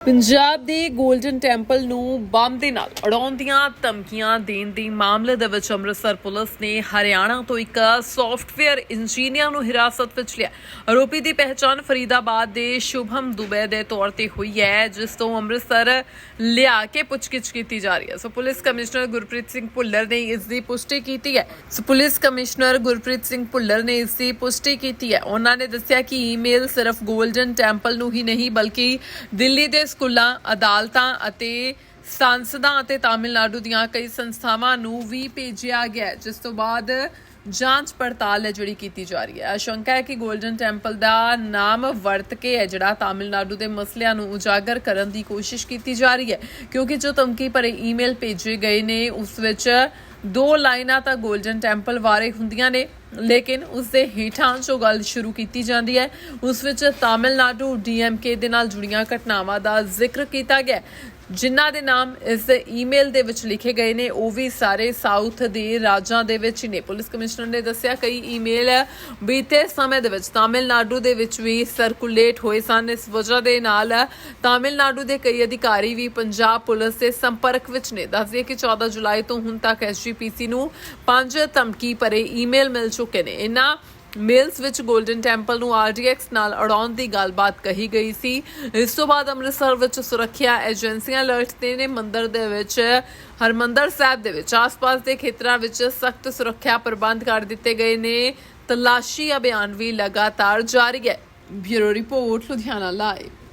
ਪੰਜਾਬ ਦੇ golden temple ਨੂੰ bomb ਦੇ ਨਾਲ ਉਡਾਉਣ ਦੀਆਂ ਧਮਕੀਆਂ ਦੇਣ ਦੀ ਮਾਮਲੇ ਦੇ ਵਿੱਚ ਅੰਮ੍ਰਿਤਸਰ ਪੁਲਿਸ ਨੇ ਹਰਿਆਣਾ ਤੋਂ ਇੱਕ ਸੌਫਟਵੇਅਰ ਇੰਜੀਨੀਅਰ ਨੂੰ ਹਿਰਾਸਤ ਵਿੱਚ ਲਿਆ। ਆਰੋਪੀ ਦੀ ਪਹਿਚਾਣ ਫਰੀਦਾਬਾਦ ਦੇ ਸ਼ੁਭਮ ਦੁਬੇ ਦੇ ਤੌਰ ਤੇ ਹੋਈ ਹੈ, ਜਿਸ ਤੋਂ ਅੰਮ੍ਰਿਤਸਰ ਲਿਆ ਕੇ ਪੁੱਛਗਿੱਛ ਕੀਤੀ ਜਾ ਰਹੀ ਹੈ। So police commissioner Gurpreet Singh Bhullar ਨੇ ਇਸ ਦੀ ਪੁਸ਼ਟੀ ਕੀਤੀ ਹੈ। So police commissioner Gurpreet Singh Bhullar ਨੇ ਇਸ ਦੀ ਪੁਸ਼ਟੀ ਕੀਤੀ ਹੈ। ਉਹਨਾਂ ਨੇ ਦੱਸਿਆ ਕਿ ਈਮੇਲ ਸਿਰਫ 골ਡਨ ਟੈਂਪਲ ਨੂੰ ਹੀ ਨਹੀਂ, ਬਲਕਿ ਦਿੱਲੀ ਦੇ ਸਕੂਲਾਂ, ਅਦਾਲਤਾਂ ਅਤੇ ਸੰਸਦਾਂ ਅਤੇ ਤਾਮਿਲਨਾਡੂ ਦੀਆਂ ਕਈ ਸੰਸਥਾਵਾਂ ਨੂੰ ਵੀ ਭੇਜਿਆ ਗਿਆ ਜਿਸ ਤੋਂ ਬਾਅਦ ਜਾਂਚ ਪੜਤਾਲ ਹੈ ਜਿਹੜੀ ਕੀਤੀ ਜਾ ਰਹੀ ਹੈ। ਆਸ਼ੰਕਾ ਹੈ ਕਿ 골ਡਨ ਟੈਂਪਲ ਦਾ ਨਾਮ ਵਰਤ ਕੇ ਹੈ, ਜਿਹੜਾ ਤਾਮਿਲਨਾਡੂ ਦੇ ਮਸਲਿਆਂ ਨੂੰ ਉਜਾਗਰ ਕਰਨ ਦੀ ਕੋਸ਼ਿਸ਼ ਕੀਤੀ ਜਾ ਰਹੀ ਹੈ, ਕਿਉਂਕਿ ਜੋ ਧਮਕੀ ਭਰੇ ਈਮੇਲ ਭੇਜੇ ਗਏ ਨੇ, ਉਸ ਵਿੱਚ ਦੋ ਲਾਈਨਾਂ ਤਾਂ ਗੋਲਡਨ ਟੈਂਪਲ ਬਾਰੇ ਹੁੰਦੀਆਂ ਨੇ, ਲੇਕਿਨ ਉਸ ਦੇ ਹੇਠਾਂ ਜੋ ਗੱਲ ਸ਼ੁਰੂ ਕੀਤੀ ਜਾਂਦੀ ਹੈ, ਉਸ ਵਿੱਚ ਤਾਮਿਲਨਾਡੂ ਡੀਐਮਕੇ ਦੇ ਨਾਲ ਜੁੜੀਆਂ ਘਟਨਾਵਾਂ ਦਾ ਜ਼ਿਕਰ ਕੀਤਾ ਗਿਆ ਜਿਨ੍ਹਾਂ ਦੇ ਨਾਮ ਇਸ ਈਮੇਲ ਦੇ ਵਿੱਚ ਲਿਖੇ ਗਏ ਨੇ, ਉਹ ਵੀ ਸਾਰੇ ਸਾਊਥ ਦੇ ਰਾਜਾਂ ਦੇ ਵਿੱਚ ਹੀ ਨੇ। ਪੁਲਿਸ ਕਮਿਸ਼ਨਰ ਨੇ ਦੱਸਿਆ, ਕਈ ਈਮੇਲ ਬੀਤੇ ਸਮੇਂ ਦੇ ਵਿੱਚ ਤਾਮਿਲਨਾਡੂ ਦੇ ਵਿੱਚ ਵੀ ਸਰਕੂਲੇਟ ਹੋਏ ਸਨ। ਇਸ ਵਜ੍ਹਾ ਦੇ ਨਾਲ ਤਾਮਿਲਨਾਡੂ ਦੇ ਕਈ ਅਧਿਕਾਰੀ ਵੀ ਪੰਜਾਬ ਪੁਲਿਸ ਦੇ ਸੰਪਰਕ ਵਿੱਚ ਨੇ। ਦੱਸਦੇ ਕਿ 14 ਜੁਲਾਈ ਤੋਂ ਹੁਣ ਤੱਕ ਐਸਜੀਪੀਸੀ ਨੂੰ ਪੰਜ ਧਮਕੀ ਭਰੇ ਈਮੇਲ ਮਿਲ ਚੁੱਕੇ ਨੇ। ਇਹਨਾਂ ਮੇਲਸ ਵਿੱਚ 골ਡਨ ਟੈਂਪਲ ਨੂੰ ਆਰਡੀਐਕਸ ਨਾਲ ਉਡਾਉਣ ਦੀ ਗੱਲਬਾਤ ਕਹੀ ਗਈ ਸੀ। ਇਸ ਤੋਂ ਬਾਅਦ ਅੰਮ੍ਰਿਤਸਰ ਵਿੱਚ ਸੁਰੱਖਿਆ ਏਜੰਸੀਆਂ ਅਲਰਟ ਤੇ ਨੇ ਮੰਦਰ ਦੇ ਵਿੱਚ, ਹਰਮੰਦਰ ਸਾਹਿਬ ਦੇ ਵਿੱਚ। ਆਸ-ਪਾਸ ਦੇ ਖੇਤਰਾਂ ਵਿੱਚ ਸਖਤ ਸੁਰੱਖਿਆ ਪ੍ਰਬੰਧ ਕਰ ਦਿੱਤੇ ਗਏ ਨੇ। ਤਲਾਸ਼ੀ ਅਭਿਆਨ ਵੀ ਲਗਾਤਾਰ ਜਾਰੀ ਹੈ। Bureau report, Ludhiana live.